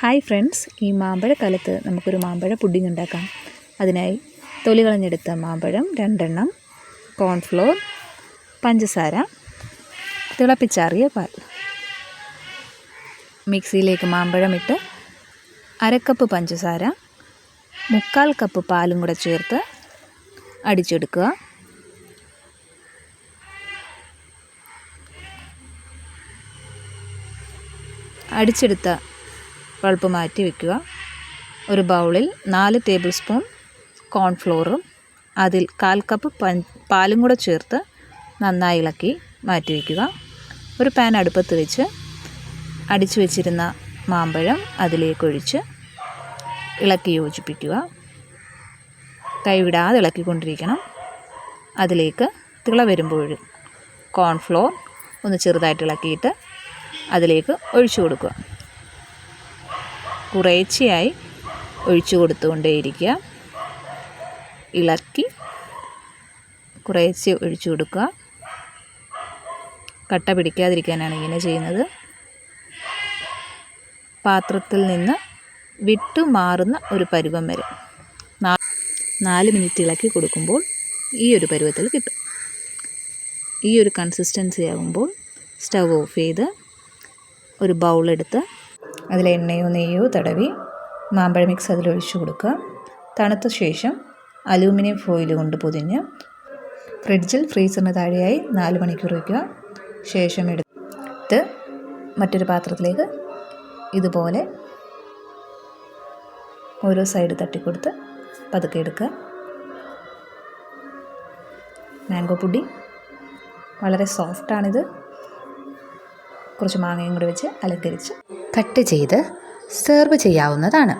Hi friends ഈ മാമ്പഴക്കാലത്ത് നമുക്കൊരു മാമ്പഴ പുഡിംഗ് ഉണ്ടാക്കാം. അതിനായി തൊലി കളഞ്ഞെടുത്ത മാമ്പഴം രണ്ടെണ്ണം കോൺഫ്ലോർ പഞ്ചസാര തിളപ്പിച്ചാറിയ പാൽ. മിക്സിയിലേക്ക് മാമ്പഴം ഇട്ട് അരക്കപ്പ് പഞ്ചസാര മുക്കാൽ കപ്പ് പാലും കൂടെ ചേർത്ത് അടിച്ചെടുക്കുക. അടിച്ചെടുത്ത പൾപ്പ് മാറ്റി വയ്ക്കുക ഒരു ബൗളിൽ നാല് ടേബിൾ സ്പൂൺ കോൺഫ്ലോറും അതിൽ കാൽ കപ്പ് പാലും കൂടെ ചേർത്ത് നന്നായി ഇളക്കി മാറ്റി വയ്ക്കുക ഒരു പാൻ അടുപ്പത്ത് വെച്ച് അടിച്ചു വെച്ചിരുന്ന മാമ്പഴം അതിലേക്ക് ഒഴിച്ച് ഇളക്കി യോജിപ്പിക്കുക. കൈവിടാതെ ഇളക്കിക്കൊണ്ടിരിക്കണം. അതിലേക്ക് തിള വരുമ്പോൾ കോൺഫ്ലോർ ഒന്ന് ചെറുതായിട്ട് ഇളക്കിയിട്ട് അതിലേക്ക് ഒഴിച്ചു കൊടുക്കുക. കുറേശ്ശെയായി ഒഴിച്ചു കൊടുത്തുകൊണ്ടേയിരിക്കുക. ഇളക്കി കുറേശ്ശെ ഒഴിച്ചു കൊടുക്കുക. കട്ട പിടിക്കാതിരിക്കാനാണ് ഇങ്ങനെ ചെയ്യുന്നത്. പാത്രത്തിൽ നിന്ന് വിട്ടു മാറുന്ന ഒരു പരുവം വരെ. നാല് മിനിറ്റ് ഇളക്കി കൊടുക്കുമ്പോൾ ഈ ഒരു പരുവത്തിൽ കിട്ടും. ഈ ഒരു കൺസിസ്റ്റൻസി ആകുമ്പോൾ സ്റ്റവ് ഓഫ് ചെയ്ത് ഒരു ബൗളെടുത്ത് അതിൽ എണ്ണയോ നെയ്യോ തടവി മാമ്പഴ മിക്സ് അതിലൊഴിച്ചു കൊടുക്കുക. തണുത്ത ശേഷം അലൂമിനിയം ഫോയിൽ കൊണ്ട് പൊതിഞ്ഞ് ഫ്രിഡ്ജിൽ ഫ്രീസറിന് താഴെയായി നാല് മണിക്കൂർ വയ്ക്കുക. ശേഷം എടുത്ത് മറ്റൊരു പാത്രത്തിലേക്ക് ഇതുപോലെ ഓരോ സൈഡ് തട്ടിക്കൊടുത്ത് പതുക്കെ എടുക്കുക. മാംഗോ പുഡി വളരെ സോഫ്റ്റാണിത് കുറച്ച് മാങ്ങയും കൂടി വെച്ച് അലങ്കരിച്ച് കട്ട് ചെയ്ത് സെർവ് ചെയ്യാവുന്നതാണ്.